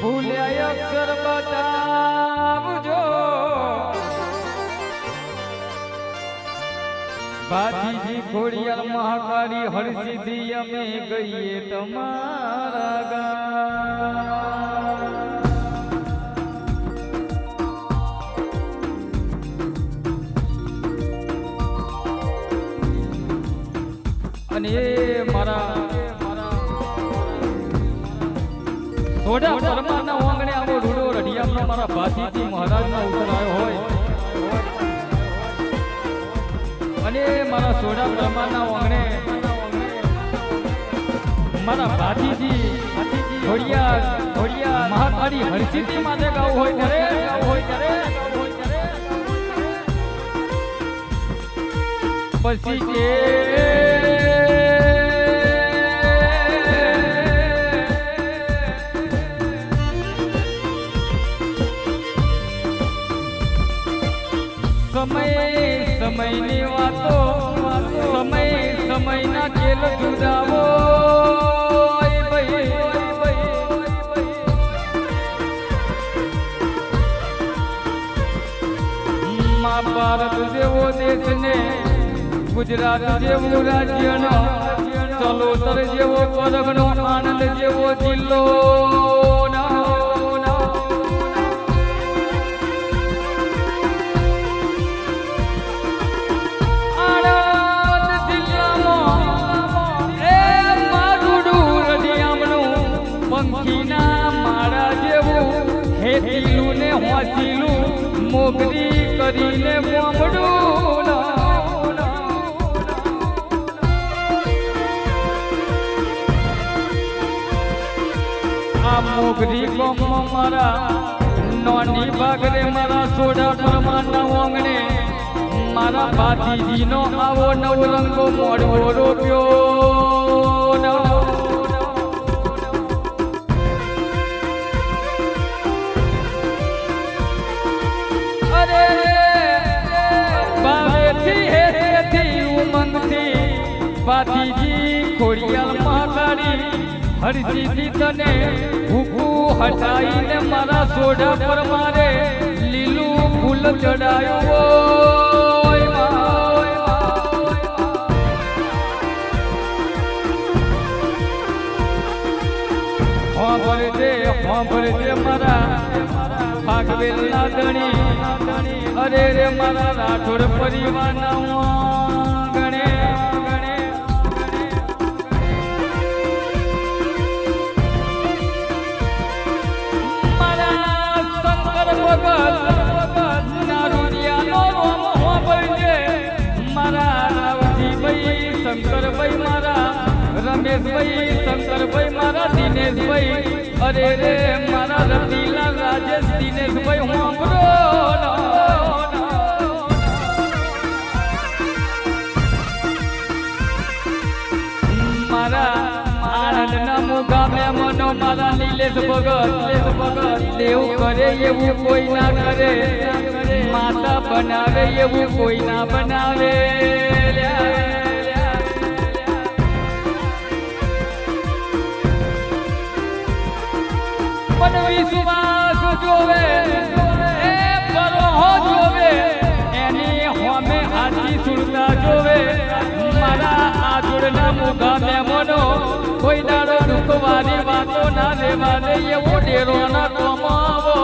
ભૂલ્યા અક્ષર બતાવજો. ભાતીજી ખોડિયાર મહાકાળી હરસિદ્ધિ અમે ગઈએ તમારા અને એ મારા થોડા પરમારના ઓંગણે આવો રૂડો રઢિયામનો મારા ભાતીજી મહારાજનો ઉતરાયો હોય. અને મારા સોડા પરમારના ઓંગણે મારા ભાતીજી ઘોડિયા ઘોડિયા મહાકાળી હરસિદ્ધિ માટે ગાવું હોય ત્યારે હોય ત્યારે. પછી કે ભારત જેવો દેશ ને ગુજરાત જેવું રાજ્યનો ચલોતર જેવો પરગનો આનંદ જેવો જિલ્લો. કરીને આ મોગરી કોમ મારા નોની ભાગરે મારા સોડા પરમાના ઓંગણે મારા ભાતીજીનો આવો નવરંગો મોડવો રોપ્યો. ભાતીજી ખોડિયાલ મહાકાળી હરજીથી તને ભૂખું હટાઈને મારા સોડા પર મારે લીલું ફૂલ ચડાયો. હોંભળજે હોંભળજે મારા ભાગવેલના ધણી અરે રે મારા રાઠોડ પરિવારના શંકરભાઈ મારા, રમેશભાઈ, શંકરભાઈ મારા, દિનેશભાઈ. અરે રે, મારા રતિલા રાજેશ, દિનેશભાઈ હોંભળો મારા આનંદના મુગામે મનો મારા નીલેશ ભગત ભગત. દેવ કરે એવું કોઈ ના કરે, માતા બનાવે એવું કોઈ ના બનાવે. વિશ્વાસ જોવે, એ પરહો જોવે, એની હોમે હાથી સુરતા જોવે. મારા આ જોડના મુગા મહેમાનો કોઈ દાડો દુખવાની વાતો ના લેવા દે એવો ડેરો ના કમાવો.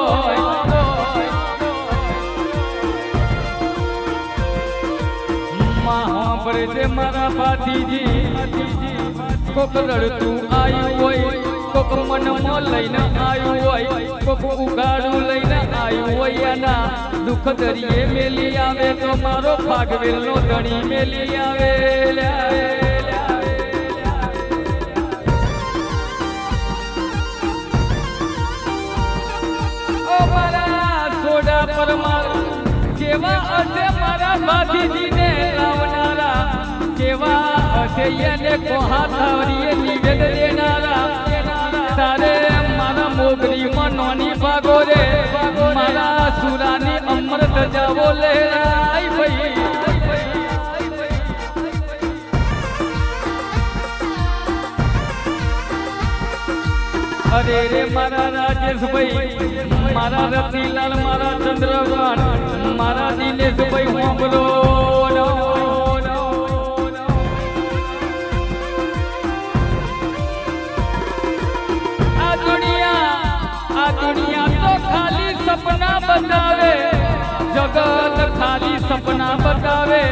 મહાપરે મારા ભાતીજી, કોક રડતું આયું હોય કોક મનમો લઈને આયું હોય. કોક ઉગાડું લઈને આયું હોય એના દુઃખ દરિયે મેલી આવે તો મારો ભાગવેલનો ધણી મેલી આવે. પરમાર જેવા હશે મારા ભાતીજીને લાવનારા? કેવા અસે એને કોહા થાવરીએ નિવેદ દેનારા? તારે મારા મોગરીમાં નોની ભાગો રે. મારા સુરાની અમૃત જાવો લે. આઈ ભાઈ. અરે રે મારા રાજેશભાઈ, મારા રતિલાલ, મારા ચંદ્રભાન મારા દિનેશભાઈ હોંભલો બતાવે જગત ખાલી સપના બતાવે.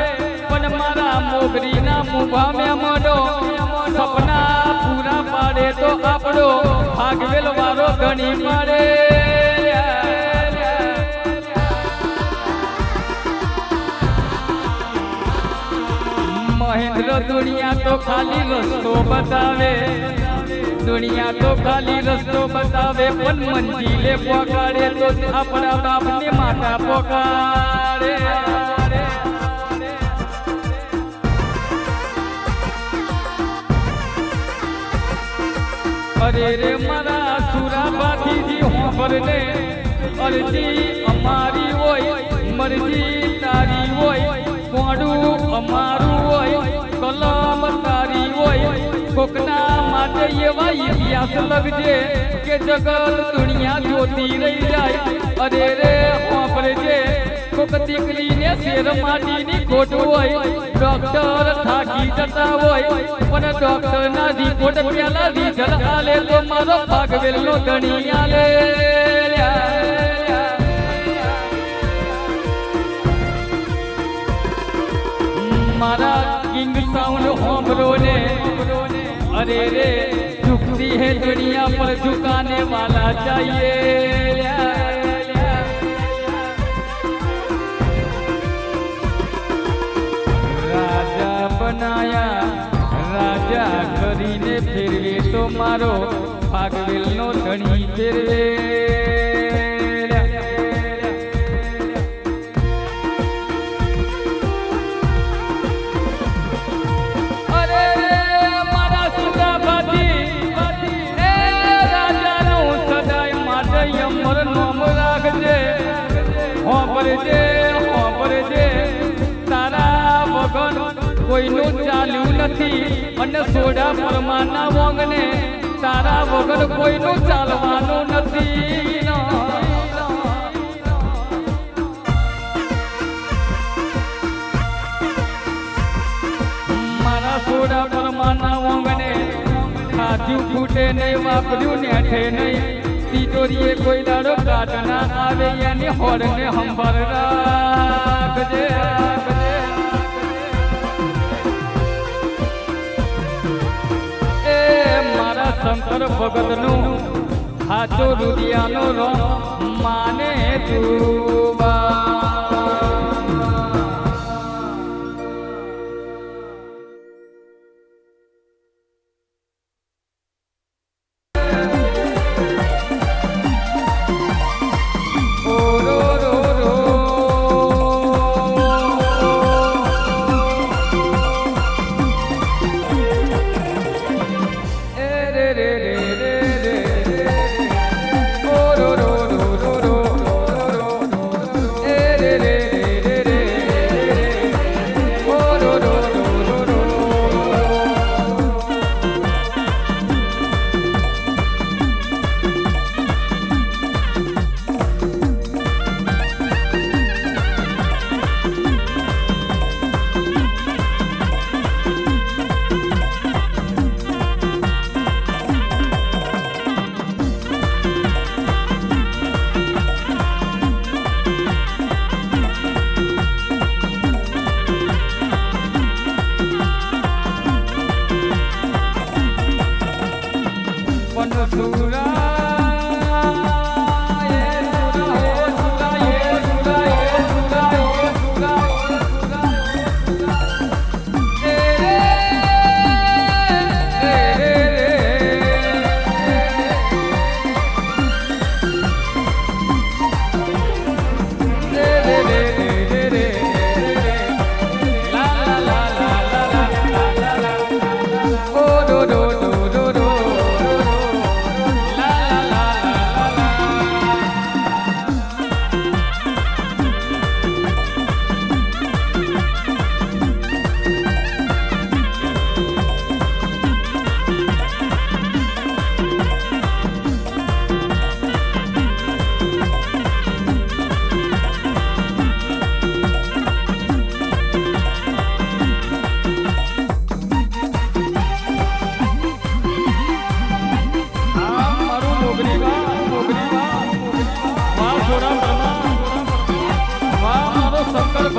પણ મારા મોગરીના મુભા મેં મળો સપના પૂરા પાડે તો આપણો ભાગવેલ વારો ઘણી પાડે મહેન્દ્ર દુનિયા તો ખાલી રસ્તો બતાવે. દુનિયા તો ખાલી રસ્તો બતાવે, પણ મંજિલે પોકાડે તો આપણા બાપને માતા પોકાડે અરે રે મારા સુરાબાથી હોંભર ને અરજી અમારી હોય, મરજી તારી હોય, કોડું અમારું હોય, કલમ તારી હોય, કોકના માટે એવા ઇતિહાસ લગજે કે જગત દુનિયા જોતી રહી જાય. અરે રે હોંભરજે કોક દીકરીને શેર માટીની ખોટ હોય. ડોક્ટર થાકી જતા હોય. પણ ડોક્ટર ના રિપોર્ટ પેલા રિઝલ્ટ આલે તો મારો ભાગવેલ નો ધણી આલે. મારા કિંગ સાઉન્ડ હોમરો ને. અરે રે झुकती है दुनिया पर झुकाने वाला चाहिए રાજા બનાયા રાજા કરીને ફેરવે તો મારો ભાગવેલ નો ધણી ફેરવે કોઈનું ચાલ્યું નથી. અને સોડા પરમાના વોંગને તારા વગર કોઈનું ચાલવાનું નથી. મારા સોડા પરમાના વોંગને ખાધ્યું ફૂટે નહીં, વાપર્યું નેઠે નહીં. તિજોરીએ કોઈ દાડો પ્રાર્થના ના આવે એની હોડને હંભર રાખજે. શંકર ભગતનું હાચો રૂપિયાનો રો માને તું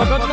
શંકર ભગતનો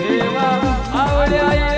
જેવા આવડ્યા